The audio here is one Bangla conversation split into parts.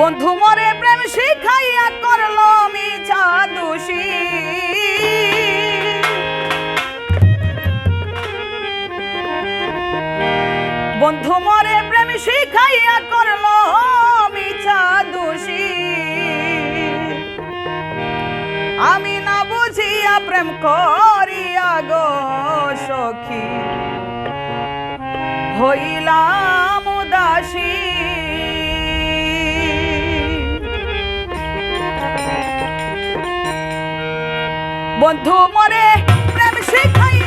বন্ধু মরে প্রেম শিখাইয়া করল মিছা দোষী বন্ধু মরে প্রেম শিখাইয়া করল মিছা দোষী আমি না বুঝিয়া প্রেম করিয়া গো সখী। হইলাম উদাসী। বন্ধু মরে প্রেম শিখাই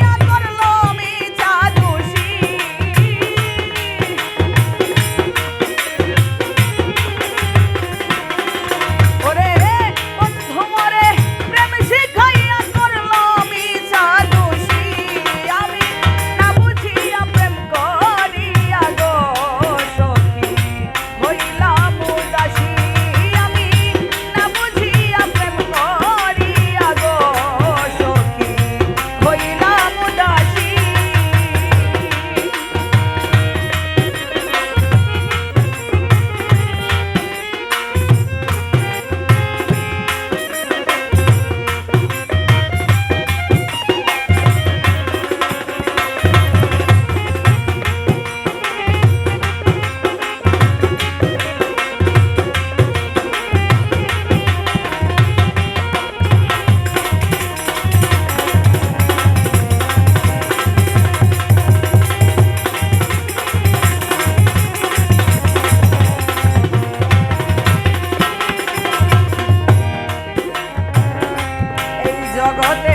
જગતે